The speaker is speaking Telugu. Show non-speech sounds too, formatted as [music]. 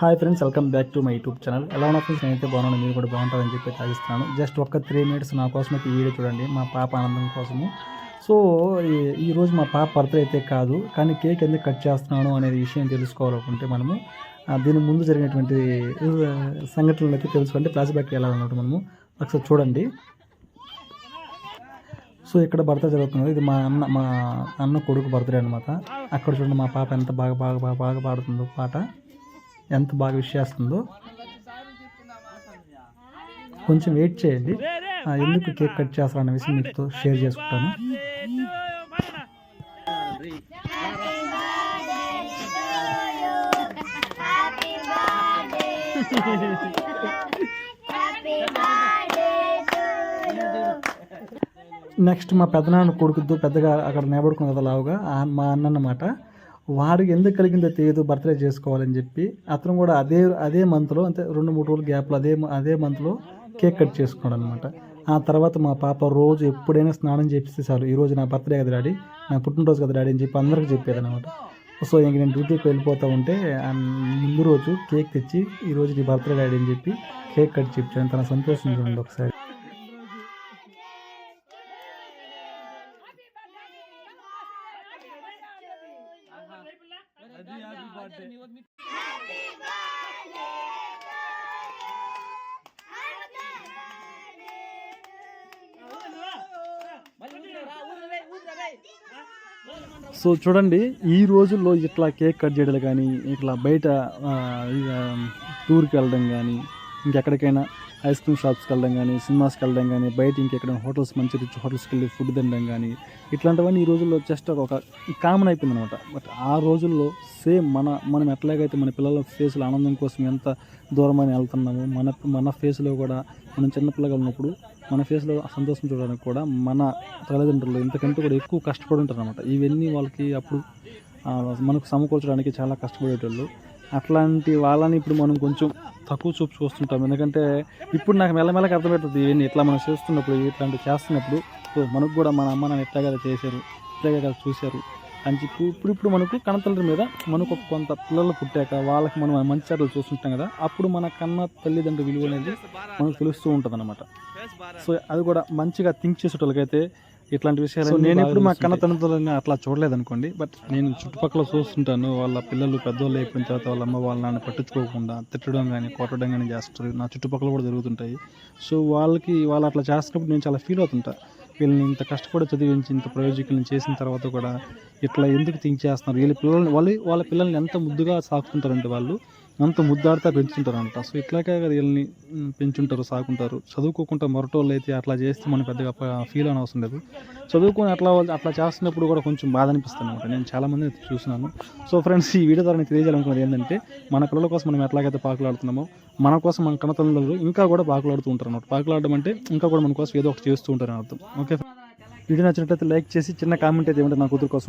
Hi friends welcome back to my YouTube channel ఎలా ఉన్నా ఫ్రెండ్స్ నేనైతే బాగున్నాను మీరు కూడా బాగుంటారని చెప్పి తాగిస్తున్నాను. జస్ట్ ఒక్క త్రీ మినిట్స్ నా కోసం అయితే ఈ వీడియో చూడండి మా పాప ఆనందం కోసము. సో ఈ- మా పాప బర్త్డే అయితే కాదు కానీ కేక్ ఎందుకు కట్ చేస్తున్నాను అనేది విషయం తెలుసుకోవాలనుకుంటే మనము దీని ముందు జరిగినటువంటి సంఘటనలు అయితే తెలుసుకుంటే ఫ్లాష్ బ్యాక్ వెళ్ళాలన్నమాట మనము ఒకసారి చూడండి. సో ఇక్కడ బర్త్డే జరుగుతుంది ఇది మా అన్న మా అన్న కొడుకు బర్త్డే అనమాట అక్కడ చూడండి మా పాప ఎంత బాగా బాగా బాగా బాగా పాడుతుందో పాట. ఎంత బాగా విష్ చేస్తుందో. కొంచెం వెయిట్ చేయండి. ఎందుకు కేక్ కట్ చేస్తారన్న విషయం మీతో షేర్ చేసుకుంటాను. [laughs] నెక్స్ట్ మా పెద్దనాన్న కొడుకుతో పెద్దగా అక్కడ నిలబడుకున్న కదా లావుగా మా అన్న అన్నమాట వాడికి ఎందుకు కలిగిందో తెలియదు బర్త్డే చేసుకోవాలని చెప్పి అతను కూడా అదే అదే మంత్లో అంటే రెండు మూడు రోజులు గ్యాప్లో అదే అదే మంత్లో కేక్ కట్ చేసుకున్నాడు అనమాట ఆ తర్వాత మా పాప రోజు ఎప్పుడైనా స్నానం చేపిస్తే చాలు ఈరోజు నా బర్త్డే కదా డాడీ నా పుట్టినరోజు కదా డాడీ అని చెప్పి అందరికి చెప్పేది అనమాట సో ఇంక నేను డ్యూటీకి వెళ్ళిపోతూ ఉంటే ముందు రోజు కేక్ తెచ్చి ఈరోజు నీ బర్త్డే డాడీ అని చెప్పి కేక్ కట్ చెప్పాను తన సంతోషం చూడండి ఒకసారి. సో చూడండి ఈ రోజుల్లో ఇట్లా కేక్ కట్ చేయడాలు కానీ ఇట్లా బయట టూర్కి వెళ్ళడం కానీ ఇంకెక్కడికైనా ఐస్ క్రీమ్ షాప్స్కి వెళ్ళడం కానీ సినిమాస్కి వెళ్ళడం కానీ బయట ఇంకెక్కడైనా హోటల్స్ మంచి రిచ్ హోటల్స్కి వెళ్ళి ఫుడ్ తినడం కానీ ఇట్లాంటివన్నీ ఈ రోజుల్లో జస్ట్ ఒక కామన్ అయిపోయింది అనమాట బట్ ఆ రోజుల్లో సేమ్ మన మనం ఎట్లాగైతే మన పిల్లల ఫేస్లో ఆనందం కోసం ఎంత దూరమైన వెళ్తున్నామో మన మన ఫేస్లో కూడా మనం చిన్నపిల్లగా ఉన్నప్పుడు మన ఫేస్లో సంతోషం చూడడానికి కూడా మన తల్లిదండ్రులు ఇంతకంటే కూడా ఎక్కువ కష్టపడి ఉంటారు అనమాట ఇవన్నీ వాళ్ళకి అప్పుడు మనకు సమకూర్చడానికి చాలా కష్టపడేటోళ్ళు. అట్లాంటి వాళ్ళని ఇప్పుడు మనం కొంచెం తక్కువ చూపు చూస్తుంటాం. ఎందుకంటే ఇప్పుడు నాకు మెల్లమెల్లకి అర్థమవుతుంది ఇవన్నీ ఇట్లా మనం చేస్తున్నప్పుడు ఇట్లాంటివి చేస్తున్నప్పుడు సో మనకు కూడా మన అమ్మ నాన్న ఎట్లా కదా చేశారు ఇట్లాగే కదా చూశారు అని చెప్పి ఇప్పుడు ఇప్పుడు మనకు కన్నతల్లి మీద మనకు కొంత పిల్లలు పుట్టాక వాళ్ళకి మనం మంచి చర్యలు చూస్తుంటాం కదా అప్పుడు మన కన్న తల్లిదండ్రుల విలువ అనేది మనకు తెలుస్తూ ఉంటుంది అనమాట సో అది కూడా మంచిగా థింక్ చేసేటోళ్ళకైతే ఇట్లాంటి విషయాలు నేను ఎప్పుడు మా కన్న అట్లా చూడలేదు అనుకోండి బట్ నేను చుట్టుపక్కల చూస్తుంటాను. వాళ్ళ పిల్లలు పెద్దోళ్ళు అయిపోయిన తర్వాత వాళ్ళ అమ్మ వాళ్ళ నాన్న పట్టించుకోకుండా తిట్టడం కానీ కొట్టడం కానీ చేస్తారు. నా చుట్టుపక్కల కూడా జరుగుతుంటాయి. సో వాళ్ళకి వాళ్ళు అట్లా చేస్తున్నప్పుడు నేను చాలా ఫీల్ అవుతుంటా. వీళ్ళని ఇంత కష్టపడి చదివించి ఇంత ప్రయోజకులను చేసిన తర్వాత కూడా ఇట్లా ఎందుకు థింక్ చేస్తున్నారు? వీళ్ళ పిల్లల్ని వాళ్ళు వాళ్ళ పిల్లల్ని ఎంత ముద్దుగా సాకుతుంటారంటే వాళ్ళు అంత ముద్దాడుతా పెంచుంటారు అంట సో ఇట్లాగే కదా వీళ్ళని పెంచుంటారు సాకుంటారు చదువుకోకుండా మొరటోళ్ళు అయితే అట్లా చేస్తే మనం పెద్దగా ఫీల్ అని అవసరం లేదు. చదువుకొని అట్లా అట్లా చేస్తున్నప్పుడు కూడా కొంచెం బాధ అనిపిస్తుంది అనమాట నేను చాలామంది చూసినాను. సో ఫ్రెండ్స్ ఈ వీడియో ద్వారా నేను తెలియజేయాలనుకున్నది ఏంటంటే మన పిల్లల కోసం మనం ఎట్లాగైతే పాకులాడుతున్నామో మన కోసం మన కన్నతల్లిదండ్రులు ఇంకా కూడా పాకులాడుతూ ఉంటారు అనమాట పాకులాడడం అంటే ఇంకా కూడా మన కోసం ఏదో ఒకటి చేస్తూ ఉంటారని అర్థం ఓకే వీడియో నచ్చినట్లయితే లైక్ చేసి చిన్న కామెంట్ అయితే ఏమంటే నా కూతురు కోసం.